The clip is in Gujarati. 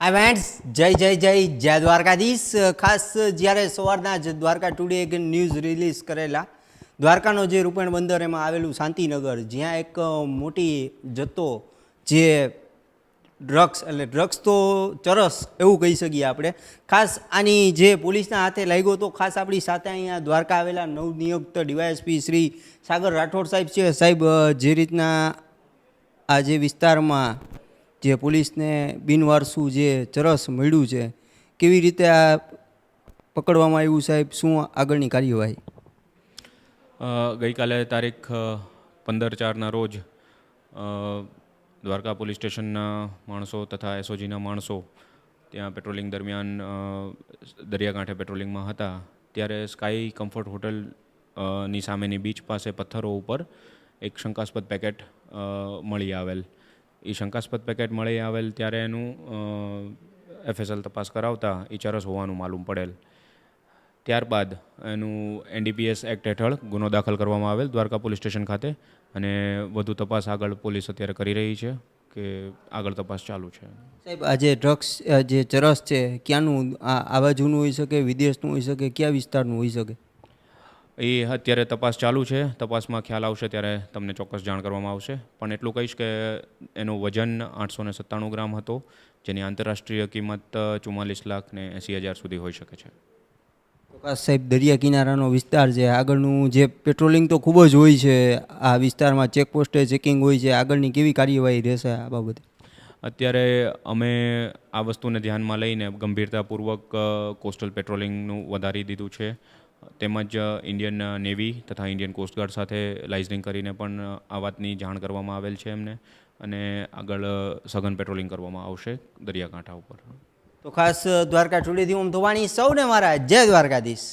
આ વેન્ટ્સ જય જય જય જય દ્વારકાધીશ ખાસ જ્યારે સવારના જ દ્વારકા ટુડે એક ન્યૂઝ રિલીઝ કરેલા. દ્વારકાનો જે રૂપેણ બંદર એમાં આવેલું શાંતિનગર, જ્યાં એક મોટી જથ્થો જે ડ્રગ્સ એટલે ડ્રગ્સ તો ચરસ એવું કહી શકીએ આપણે. ખાસ આની જે પોલીસના હાથે લાગ્યો તો ખાસ આપણી સાથે અહીંયા દ્વારકા આવેલા નવનિયુક્ત ડીવાયએસપી શ્રી સાગર રાઠોડ સાહેબ છે. સાહેબ જે રીતના આ જે વિસ્તારમાં જે પોલીસને બિનવારસું જે ચરસ મળ્યું છે, કેવી રીતે આ પકડવામાં આવ્યું સાહેબ? શું આગળની કાર્યવાહી? ગઈકાલે તારીખ પંદર ચારના રોજ દ્વારકા પોલીસ સ્ટેશનના માણસો તથા એસઓજીના માણસો ત્યાં પેટ્રોલિંગ દરમિયાન દરિયાકાંઠે પેટ્રોલિંગમાં હતા. ત્યારે સ્કાય કમ્ફર્ટ હોટલની સામેની બીચ પાસે પથ્થરો ઉપર એક શંકાસ્પદ પેકેટ મળી આવેલ. એ શંકાસ્પદ પેકેટ મળી આવેલ ત્યારે એનું એફએસએલ તપાસ કરાવતા એ ચરસ હોવાનું માલુમ પડેલ. ત્યારબાદ એનું એનડીપીએસ એક્ટ હેઠળ ગુનો દાખલ કરવામાં આવેલ દ્વારકા પોલીસ સ્ટેશન ખાતે અને વધુ તપાસ આગળ પોલીસ અત્યારે કરી રહી છે કે આગળ તપાસ ચાલુ છે. સાહેબ, આ જે ડ્રગ્સ જે ચરસ છે, ક્યાંનું આ આવા જૂનું હોઈ શકે, વિદેશનું હોઈ શકે, કયા વિસ્તારનું હોઈ શકે? એ અત્યારે તપાસ ચાલુ છે. તપાસમાં ખ્યાલ આવશે ત્યારે તમને ચોક્કસ જાણ કરવામાં આવશે. પણ એટલું કહીશ કે એનું વજન આઠસો ને સત્તાણું ગ્રામ હતો જેની આંતરરાષ્ટ્રીય કિંમત ચુમ્માલીસ લાખ ને એંસી હજાર સુધી હોઈ શકે છે. તો સાહેબ દરિયા કિનારાનો વિસ્તાર છે. આગળનું જે પેટ્રોલિંગ તો ખૂબ જ હોય છે. આ વિસ્તારમાં ચેકપોસ્ટે ચેકિંગ હોય છે. આગળની કેવી કાર્યવાહી રહેશે આ બાબતે? અત્યારે અમે આ વસ્તુને ધ્યાનમાં લઈને ગંભીરતાપૂર્વક કોસ્ટલ પેટ્રોલિંગનું વધારી દીધું છે. તેમજ ઇન્ડિયન નેવી તથા ઇન્ડિયન કોસ્ટગાર્ડ સાથે લાઇઝનિંગ કરીને પણ આ વાતની જાણ કરવામાં આવેલ છે એમને. અને આગળ સઘન પેટ્રોલિંગ કરવામાં આવશે દરિયાકાંઠા ઉપર. તો ખાસ દ્વારકા ટુડેથી હું ધોવાણી સૌને મારા જય દ્વારકાધીશ.